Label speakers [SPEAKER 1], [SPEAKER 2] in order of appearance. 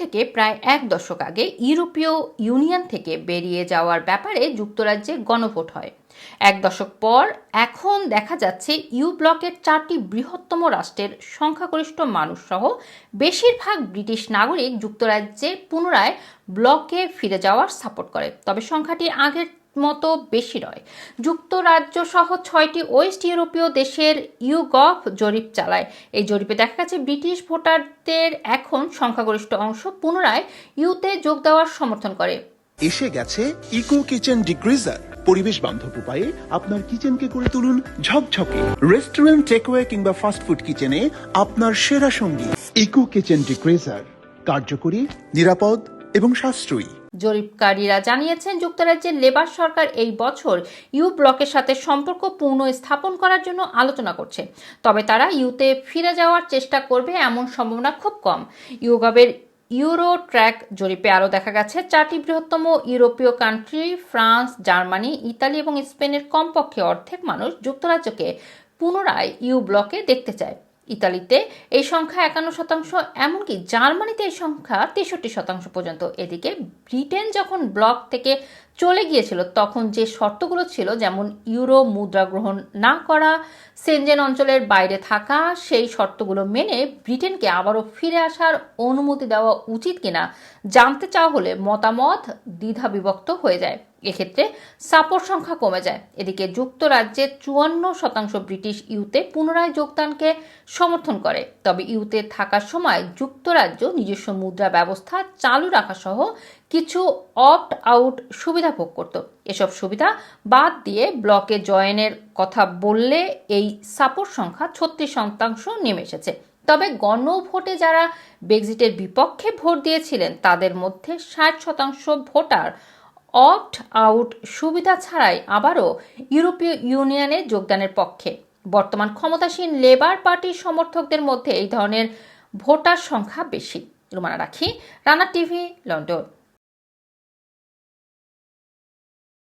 [SPEAKER 1] থেকে প্রায় এক দশক আগে ইউরোপীয় ইউনিয়ন থেকে বেরিয়ে যাওয়ার ব্যাপারে যুক্তরাজ্যে গণভোট হয়। এক দশক পর এখন দেখা যাচ্ছে ইউ ব্লকের চারটি বৃহত্তম রাষ্ট্রের সংখ্যাগরিষ্ঠ মানুষ সহ বেশিরভাগ ব্রিটিশ নাগরিক যুক্তরাজ্যে পুনরায় ব্লকে ফিরে যাওয়ার সাপোর্ট করে। তবে সংখ্যাটি আগের মতো বেশি নয়। যুক্তরাজ্য সহ ছয়টি ওয়েস্ট ইউরোপীয় দেশের ইউগভ জরিপ চালায়। এই জরিপে দেখা গেছে, ব্রিটিশ ভোটারদের এখন সংখ্যাগরিষ্ঠ অংশ পুনরায় ইউতে যোগ দেওয়ার সমর্থন করে।
[SPEAKER 2] এসে গেছে ইকো কিচেন ডিগ্রিজার। পরিবেশ বান্ধব উপায়ে আপনার কিচেনকে করে তুলুন ঝকঝকে। রেস্টুরেন্ট, টেকওয়ে কিংবা ফাস্টফুড কিচেনে আপনার সেরা সঙ্গী। ইকো কিচেন ডিগ্রিজার, কার্যকরী, নিরাপদ এবং সাশ্রয়ী।
[SPEAKER 1] জরিপকারীরা জানিয়েছেন, যুক্তরাজ্যের লেবার সরকার এই বছর ইউ ব্লকের সাথে সম্পর্ক পূর্ণ স্থাপন করার জন্য আলোচনা করছে। তবে তারা ইউতে ফিরে যাওয়ার চেষ্টা করবে এমন সম্ভাবনা খুব কম। ইউগবের ইউরো ট্র্যাক জরিপে আরও দেখা গেছে, চারটি বৃহত্তম ইউরোপীয় কান্ট্রি ফ্রান্স, জার্মানি, ইতালি এবং স্পেনের কমপক্ষে অর্ধেক মানুষ যুক্তরাজ্যকে পুনরায় ইউ ব্লকে দেখতে চায়। ইতালিতে, এই সংখ্যা একান্ন শতাংশ, এমনকি জার্মানিতে এই সংখ্যা তেষট্টি শতাংশ পর্যন্ত। এদিকে ব্রিটেন যখন ব্লক থেকে চলে গিয়েছিল, তখন যে শর্তগুলো ছিল, যেমন ইউরো মুদ্রা গ্রহণ না করা, সেনজেন অঞ্চলের বাইরে থাকা, সেই শর্তগুলো মেনে ব্রিটেনকে আবারও ফিরে আসার অনুমতি দেওয়া উচিত কিনা জানতে চাওয়া হলে মতামত দ্বিধা বিভক্ত হয়ে যায়। এক্ষেত্রে সাপোর্ট সংখ্যা কমে যায়। এদিকে যুক্তরাজ্যের চুয়ান্ন শতাংশ ব্রিটিশ ইউতে পুনরায় যোগদানকে সমর্থন করে। তবে ইউতে থাকার সময় যুক্তরাজ্য নিজস্ব মুদ্রা ব্যবস্থা চালু রাখা সহ কিছু অপ্ট আউট সুবিধা ভোগ করত। এসব সুবিধা বাদ দিয়ে ব্লকে জয়েনের কথা বললে এই সাপোর্ট সংখ্যা ছত্রিশ শতাংশ নেমে এসেছে। তবে গণভোটে যারা ব্রেক্সিটের বিপক্ষে ভোট দিয়েছিলেন, তাদের মধ্যে ষাট শতাংশ ভোটার অপ্ট আউট সুবিধা ছাড়াই আবারও ইউরোপীয় ইউনিয়নে যোগদানের পক্ষে। বর্তমান ক্ষমতাসীন লেবার পার্টির সমর্থকদের মধ্যে এই ধরনের ভোটার সংখ্যা বেশি। রুমানা রাখি, রানা টিভি, লন্ডন।